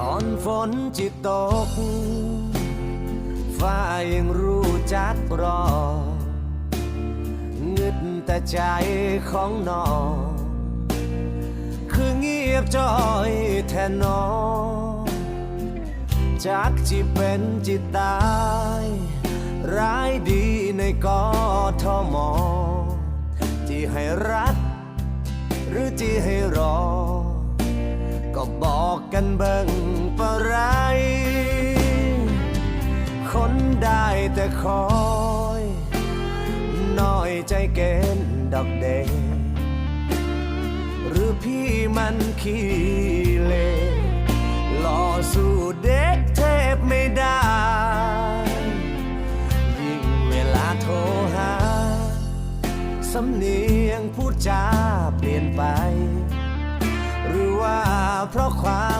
ก่อนฝนจิตก ฟ้ายังรู้จักรอเงึดแต่ใจของน้อง คือเงียบจอยแทนน้องจักจิเป็นจิตตาย ร้ายดีในกอทมที่ให้รัก หรือที่ให้ กันเบิ่งปะไร คนได้แต่คอยน้อยใจเกณฑ์ดอกเดหรือพี่มันขี้เลหล่อสู้เด็กเทพไม่ได้ ยิ่งเวลาโทรหา สำเนียงพูดจาเปลี่ยนไป หรือว่าเพราะความ